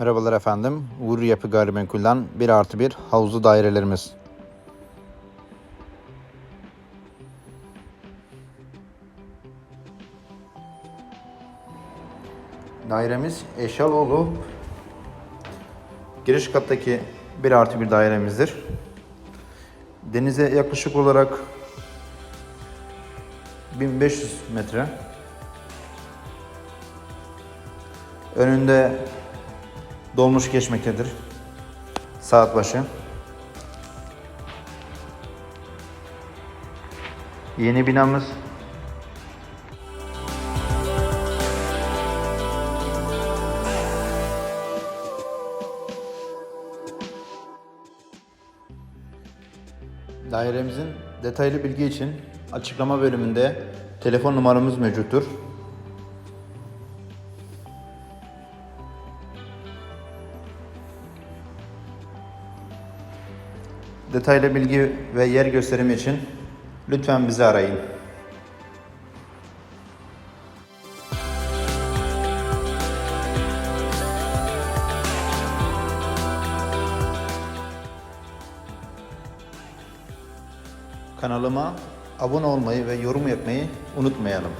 Merhabalar efendim. Uğur Yapı Gayrimenkul'den 1 artı 1 havuzlu dairelerimiz. Dairemiz eşyalı olup giriş kattaki 1 artı 1 dairemizdir. Denize yaklaşık olarak 1500 metre. Önünde dolmuş geçmektedir. Saat başı. Yeni binamız Dairemizin detaylı bilgi için açıklama bölümünde telefon numaramız mevcuttur. Detaylı bilgi ve yer gösterimi için lütfen bizi arayın. Kanalıma abone olmayı ve yorum yapmayı unutmayalım.